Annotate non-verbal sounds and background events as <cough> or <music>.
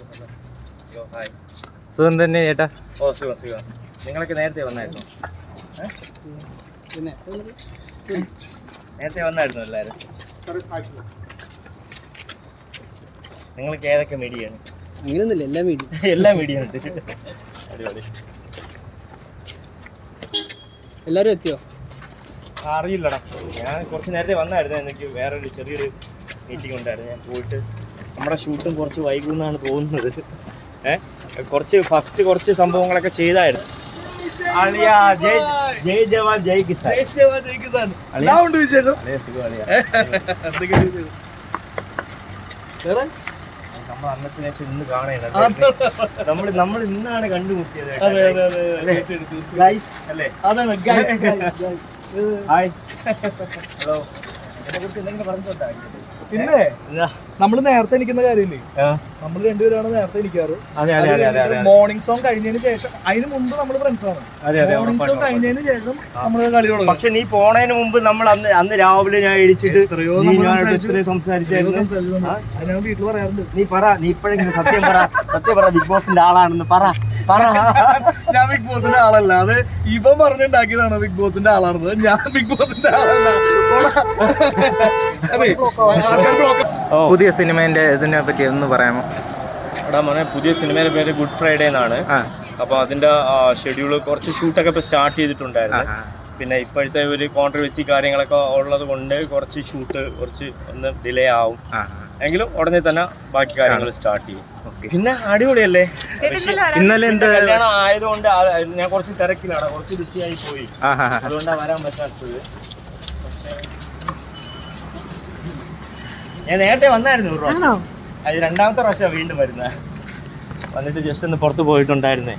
Hello hi സുഖം തന്നെ ചേട്ടാ. ഓ സുഖം സുഖം. നിങ്ങളൊക്കെ നേരത്തെ വന്നായിരുന്നു? പിന്നെ? നേരത്തെ വന്നായിരുന്നു എല്ലാവരും നിങ്ങൾക്ക് ഏതൊക്കെ മീഡിയാണ്? അങ്ങനെയൊന്നുമില്ല എല്ലാ മീഡിയ. എല്ലാ മീഡിയ ഉണ്ട് അടിപൊളി. എല്ലാവരും എത്തിയോ? അറിയില്ലടാ. ഞാൻ കുറച്ച് നേരത്തെ വന്നായിരുന്നു. എനിക്ക് വേറൊരു ചെറിയൊരു മീറ്റിംഗ് ഉണ്ടായിരുന്നു. ഞാൻ പോയിട്ട് നമ്മുടെ ഷൂട്ടും കുറച്ച് വൈകുമെന്നാണ് തോന്നുന്നത്. ഏഹ് കുറച്ച് ഫസ്റ്റ് കുറച്ച് സംഭവങ്ങളൊക്കെ ചെയ്തായിരുന്നു. ജയ് ജയ് ജവാൻ ജയ് കിസാൻ. അളിയാ. നമ്മൾ അന്നത്തെ ശേഷം ഇന്ന് കാണുന്നത് നമ്മൾ നമ്മൾ ഇന്നാണ് കണ്ടുമുട്ടിയത് അല്ലേ? ഹായ് ഹലോ <laughs> പിന്നെ നമ്മൾ നമ്മൾ നേരത്തെ നിൽക്കുന്ന കാര്യമില്ലേ? നമ്മൾ രണ്ടുപേരാണ് നേരത്തെ നിൽക്കാറ്. മോർണിംഗ് സോങ് കഴിഞ്ഞതിന് ശേഷം അതിന് മുമ്പ് നമ്മൾ ഫ്രണ്ട്സ് ആണ്. മോർണിംഗ് സോങ് കഴിഞ്ഞതിന് ശേഷം നമ്മൾ കളി തുടങ്ങും പക്ഷെ നീ പോണതിന് മുമ്പ് നമ്മൾ അന്ന് അന്ന് രാവിലെ ഞാൻ ഇടിച്ചിട്ട് എത്രയോ സംസാരിച്ചായിരുന്നു ഞാൻ വീട്ടിൽ പറയാറുണ്ട്. നീ പറ നീ ഇപ്പോഴെങ്കിലും സത്യം പറ. സത്യം പറ ബിഗ് ബോസിന്റെ ആളാണെന്ന് പറ. ഞാൻ ബിഗ് ബോസിന്റെ ആളല്ല. അത് ഇവൻ പറഞ്ഞുണ്ടാക്കിയതാണ് ബിഗ് ബോസിന്റെ ആളാണത് ഞാൻ ബിഗ് ബോസിന്റെ ആളല്ല. പുതിയ സിനിമേന്റെ ഇതിനെ പറ്റി ഒന്ന് പറയാമോ? എടാ മോനെ പുതിയ സിനിമയുടെ പേര് ഗുഡ് ഫ്രൈഡേ എന്നാണ്. അപ്പൊ അപ്പോൾ അതിന്റെ ഷെഡ്യൂൾ കുറച്ച് ഷൂട്ടൊക്കെ ഇപ്പോൾ സ്റ്റാർട്ട് ചെയ്തിട്ടുണ്ടായിരുന്നു. പിന്നെ ഇപ്പോഴത്തെ ഒരു കോൺട്രവേഴ്സി കാര്യങ്ങളൊക്കെ ഉള്ളത് കൊണ്ട് കുറച്ച് ഷൂട്ട് കുറച്ച് ഒന്ന് ഡിലേ ആവും. എങ്കിലും ഉടനെ തന്നെ ബാക്കി കാര്യങ്ങൾ സ്റ്റാർട്ട് ചെയ്യും. ഓക്കെ. പിന്നെ അടിപൊളിയല്ലേ? ഇന്നലെ എന്ത് കല്യാണം ആയതുകൊണ്ട് ഞാൻ കുറച്ച് തിരക്കിലാണ്. കുറച്ച് ബിസിയായി പോയി. അതുകൊണ്ടാണ് വരാൻ പറ്റാത്തത്. ഞാൻ നേരത്തെ വന്നായിരുന്നു ഒരു പ്രാവശ്യം. അത് രണ്ടാമത്തെ പ്രാവശ്യം വീണ്ടും വരുന്നത്. വന്നിട്ട് ജസ്റ്റ് ഒന്ന് പുറത്ത് പോയിട്ടുണ്ടായിരുന്നേ.